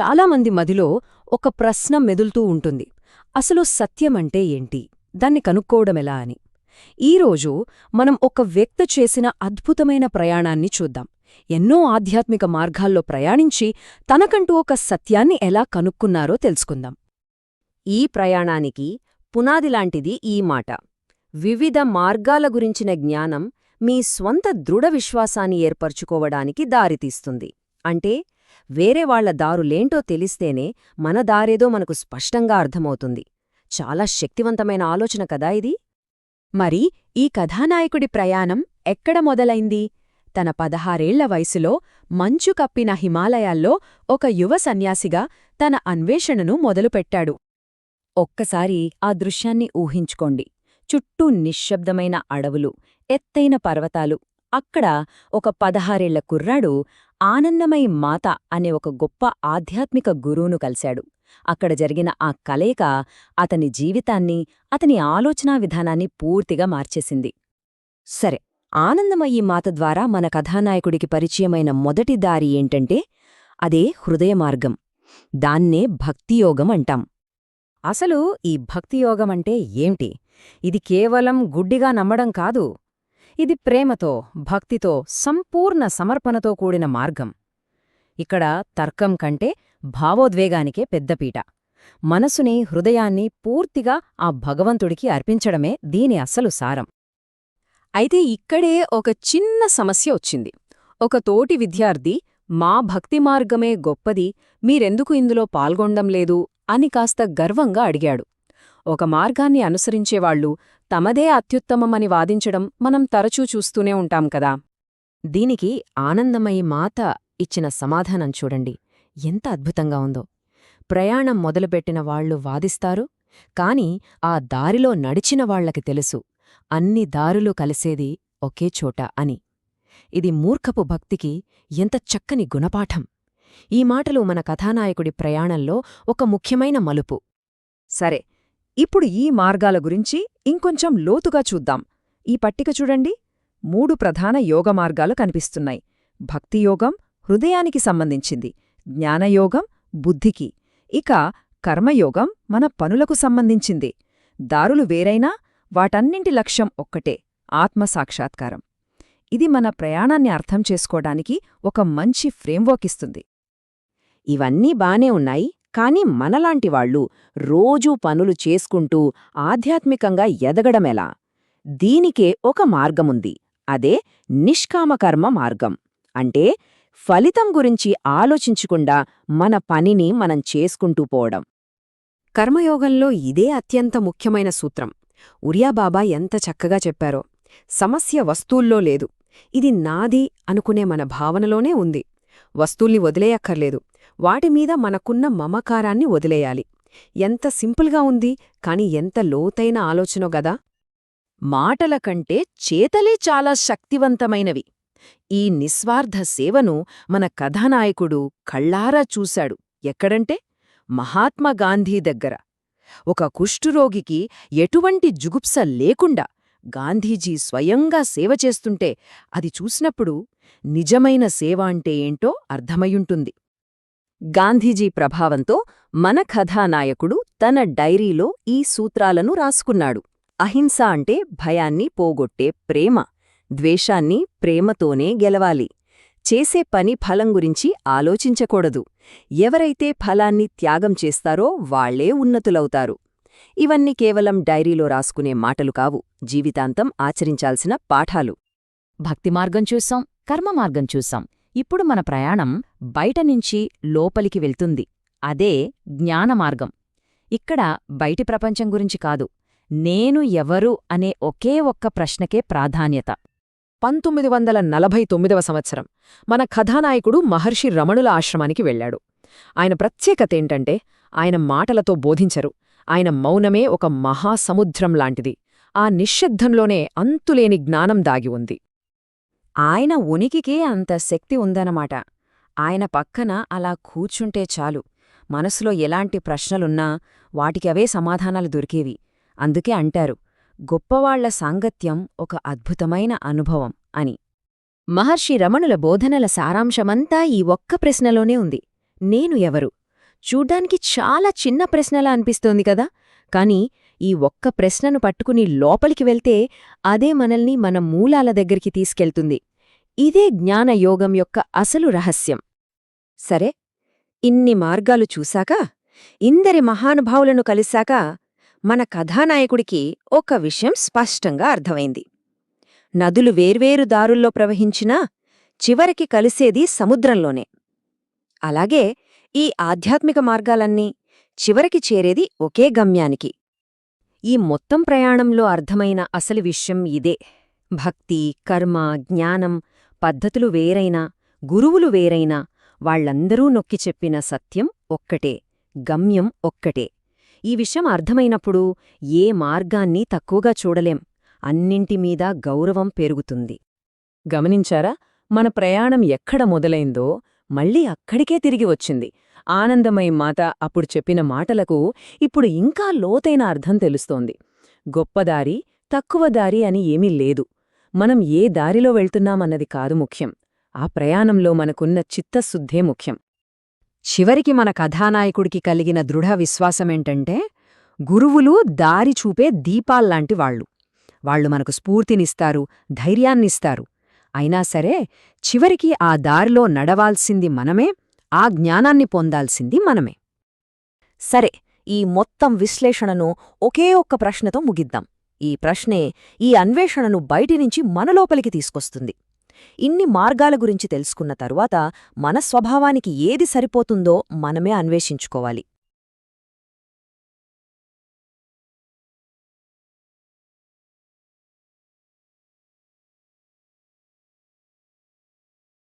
చాలామంది మదిలో ఒక ప్రశ్న మెదులుతూ ఉంటుంది. అసలు సత్యమంటే ఏంటి? దాన్ని కనుక్కోవడమెలా అని. ఈరోజు మనం ఒక వ్యక్తి చేసిన అద్భుతమైన ప్రయాణాన్ని చూద్దాం. ఎన్నో ఆధ్యాత్మిక మార్గాల్లో ప్రయాణించి తనకంటూ ఒక సత్యాన్ని ఎలా కనుక్కున్నారో తెలుసుకుందాం. ఈ ప్రయాణానికి పునాదిలాంటిది ఈ మాట. వివిధ మార్గాల గురించిన జ్ఞానం మీ స్వంత దృఢ విశ్వాసాన్ని ఏర్పరచుకోవడానికి దారితీస్తుంది. అంటే వేరే వాళ్ళ దారులేంటో తెలిస్తేనే మన దారేదో మనకు స్పష్టంగా అర్థమవుతుంది. చాలా శక్తివంతమైన ఆలోచన కదా ఇది? మరి ఈ కథానాయకుడి ప్రయాణం ఎక్కడ మొదలైంది? తన పదహారేళ్ళ వయసులో మంచు కప్పిన హిమాలయాల్లో ఒక యువ సన్యాసిగా తన అన్వేషణను మొదలుపెట్టాడు. ఒక్కసారి ఆ దృశ్యాన్ని ఊహించుకోండి. చుట్టూ నిశ్శబ్దమైన అడవులు ఎత్తైన పర్వతాలు అక్కడ ఒక పదహారేళ్ళ కుర్రాడు ఆనందమై మాత అనే ఒక గొప్ప ఆధ్యాత్మిక గురువును కలిశాడు. అక్కడ జరిగిన ఆ కలయిక అతని జీవితాన్ని అతని ఆలోచనా విధానాన్ని పూర్తిగా మార్చేసింది. సరే ఆనందమయ్యి మాత ద్వారా మన కథానాయకుడికి పరిచయమైన మొదటి దారి ఏంటంటే అదే హృదయ మార్గం. దాన్నే భక్తియోగం అంటాం. అసలు ఈ భక్తియోగమంటే ఏమిటి? ఇది కేవలం గుడ్డిగా నమ్మడం కాదు. ఇది ప్రేమతో భక్తితో సంపూర్ణ సమర్పణతో కూడిన మార్గం. ఇక్కడ తర్కం కంటే భావోద్వేగానికే పెద్దపీట. మనసుని హృదయాన్ని పూర్తిగా ఆ భగవంతుడికి అర్పించడమే దీని అసలు సారం. అయితే ఇక్కడే ఒక చిన్న సమస్య వచ్చింది. ఒక తోటి విద్యార్థి మా భక్తి మార్గమే గొప్పది మీరెందుకు ఇందులో పాల్గొండం లేదు? అని కాస్త గర్వంగా అడిగాడు. ఒక మార్గాన్ని అనుసరించేవాళ్ళు తమదే అత్యుత్తమమని వాదించడం మనం తరచూ చూస్తూనే ఉంటాం కదా. దీనికి ఆనందమయి మాత ఇచ్చిన సమాధానం చూడండి. ఎంత అద్భుతంగా ఉందో. ప్రయాణం మొదలుపెట్టిన వాళ్ళు వాదిస్తారు కాని ఆ దారిలో నడిచిన వాళ్ళకి తెలుసు అన్ని దారులు కలిసేది ఒకే చోట అని. ఇది మూర్ఖపు భక్తికి ఎంత చక్కని గుణపాఠం. ఈ మాటలు మన కథానాయకుడి ప్రయాణంలో ఒక ముఖ్యమైన మలుపు. సరే ఇప్పుడు ఈ మార్గాల గురించి ఇంకొంచెం లోతుగా చూద్దాం. ఈ పట్టిక చూడండి. మూడు ప్రధాన యోగ మార్గాలు కనిపిస్తున్నాయి. భక్తియోగం హృదయానికి సంబంధించింది. జ్ఞానయోగం బుద్ధికి. ఇక కర్మయోగం మన పనులకు సంబంధించింది. దారులు వేరైనా వాటన్నింటి లక్ష్యం ఒక్కటే ఆత్మసాక్షాత్కారం ఇది మన ప్రయాణాన్ని అర్థం చేసుకోవడానికి ఒక మంచి ఫ్రేమ్వర్క్ ఇస్తుంది. ఇవన్నీ బానే ఉన్నాయి. కాని మనలాంటి వాళ్ళు రోజూ పనులు చేసుకుంటూ ఆధ్యాత్మికంగా ఎదగడమెలా? దీనికే ఒక మార్గముంది. అదే నిష్కామకర్మ మార్గం. అంటే ఫలితం గురించి ఆలోచించకుండా మన పనిని మనం చేసుకుంటూ పోవడం. కర్మయోగంలో ఇదే అత్యంత ముఖ్యమైన సూత్రం. ఉరియాబాబా ఎంత చక్కగా చెప్పారో. సమస్య వస్తువుల్లో లేదు. ఇది నాది అనుకునే మన భావనలోనే ఉంది. వస్తువుల్ని వదిలేయక్కర్లేదు. వాటిమీద మనకున్న మమకారాన్ని వదిలేయాలి. ఎంత సింపుల్గా ఉంది కాని ఎంత లోతైన ఆలోచనో గదా! మాటల కంటే చేతలే చాలా శక్తివంతమైనవి. ఈ నిస్వార్థ సేవను మన కథానాయకుడు కళ్ళారా చూశాడు. ఎక్కడంటే మహాత్మాగాంధీ దగ్గర. ఒక కుష్ఠురోగికి ఎటువంటి జుగుప్స లేకుండా గాంధీజీ స్వయంగా సేవ చేస్తుంటే అది చూసినప్పుడు నిజమైన సేవ అంటే ఏంటో అర్థమయుంటుంది గాంధీజీ ప్రభావంతో మన కథానాయకుడు తన డైరీలో ఈ సూత్రాలను రాసుకున్నాడు. అహింస అంటే భయాన్ని పోగొట్టే ప్రేమ ద్వేషాన్ని ప్రేమతోనే గెలవాలి. చేసే పని ఫలం గురించి ఆలోచించకూడదు. ఎవరైతే ఫలాన్ని త్యాగం చేస్తారో వాళ్ళే ఉన్నతులవుతారు. ఇవన్నీ కేవలం డైరీలో రాసుకునే మాటలు కావు. జీవితాంతం ఆచరించాల్సిన పాఠాలు. భక్తి మార్గం చూసాం కర్మ మార్గం చూసాం. ఇప్పుడు మన ప్రయాణం బయటనుంచి లోపలికి వెళ్తుంది. అదే జ్ఞానమార్గం ఇక్కడ బయటి ప్రపంచం గురించి కాదు. నేను ఎవరు అనే ఒకే ఒక్క ప్రశ్నకే ప్రాధాన్యత. పంతొమ్మిది వందల నలభై తొమ్మిదవ సంవత్సరం మన కథానాయకుడు మహర్షి రమణుల ఆశ్రమానికి వెళ్ళాడు ఆయన ప్రత్యేకతేంటంటే ఆయన మాటలతో బోధించరు. ఆయన మౌనమే ఒక మహాసముద్రం లాంటిది. ఆ నిశ్శబ్దంలోనే అంతులేని జ్ఞానం దాగి ఉంది. ఆయన ఉనికికే అంత శక్తి ఉందన్నమాట. ఆయన పక్కన అలా కూర్చుంటే చాలు. మనసులో ఎలాంటి ప్రశ్నలున్నా వాటికి అవే సమాధానాలు దొరికేవి. అందుకే అంటారు గొప్పవాళ్ళ సాంగత్యం ఒక అద్భుతమైన అనుభవం అని. మహర్షి రమణుల బోధనల సారాంశమంతా ఈ ఒక్క ప్రశ్నలోనే ఉంది. నేను ఎవరు? చూడ్డానికి చాలా చిన్న ప్రశ్నలా అనిపిస్తోంది కదా. కాని ఈ ఒక్క ప్రశ్నను పట్టుకుని లోపలికి వెళ్తే అదే మనల్ని మన మూలాల దగ్గరికి తీసుకెళ్తుంది. ఇదే జ్ఞానయోగం యొక్క అసలు రహస్యం. సరే ఇన్ని మార్గాలు చూశాక ఇందరి మహానుభావులను కలిశాక మన కథానాయకుడికి ఒక విషయం స్పష్టంగా అర్థమైంది. నదులు వేర్వేరు దారుల్లో ప్రవహించినా చివరికి కలిసేది సముద్రంలోనే. అలాగే ఈ ఆధ్యాత్మిక మార్గాలన్నీ చివరికి చేరేది ఒకే గమ్యానికి. ఈ మొత్తం ప్రయాణంలో అర్థమైన అసలు విషయం ఇదే. భక్తి కర్మ జ్ఞానం పద్ధతులు వేరైనా గురువులు వేరైనా వాళ్ళందరూ నొక్కి చెప్పిన సత్యం ఒక్కటే గమ్యం ఒక్కటే. ఈ విషయం అర్థమైనప్పుడు ఏ మార్గాన్ని తక్కువగా చూడలేం. అన్నింటిమీద గౌరవం పెరుగుతుంది. గమనించారా? మన ప్రయాణం ఎక్కడ మొదలైందో మళ్ళీ అక్కడికే తిరిగి వచ్చింది. ఆనందమయ మాత అప్పుడు చెప్పిన మాటలకు ఇప్పుడు ఇంకా లోతైన అర్థం తెలుస్తోంది. గొప్పదారి తక్కువ దారి అని ఏమీ లేదు. మనం ఏ దారిలో వెళ్తున్నామన్నది కాదు ముఖ్యం. ఆ ప్రయాణంలో మనకున్న చిత్తశుద్ధే ముఖ్యం. చివరికి మన కథానాయకుడికి కలిగిన దృఢ విశ్వాసమేంటంటే గురువులు దారి చూపే దీపాల్లాంటి వాళ్ళు. వాళ్ళు మనకు స్ఫూర్తినిస్తారు ధైర్యాన్నిస్తారు. అయినా సరే చివరికి ఆ దారిలో నడవాల్సింది మనమే ఆ జ్ఞానాన్ని పొందాల్సింది మనమే. సరే ఈ మొత్తం విశ్లేషణను ఒకే ఒక్క ప్రశ్నతో ముగిద్దాం. ఈ ప్రశ్నే ఈ అన్వేషణను బయటినుంచి మనలోపలికి తీసుకొస్తుంది. ఇన్ని మార్గాల గురించి తెలుసుకున్న తరువాత మన స్వభావానికి ఏది సరిపోతుందో మనమే అన్వేషించుకోవాలి.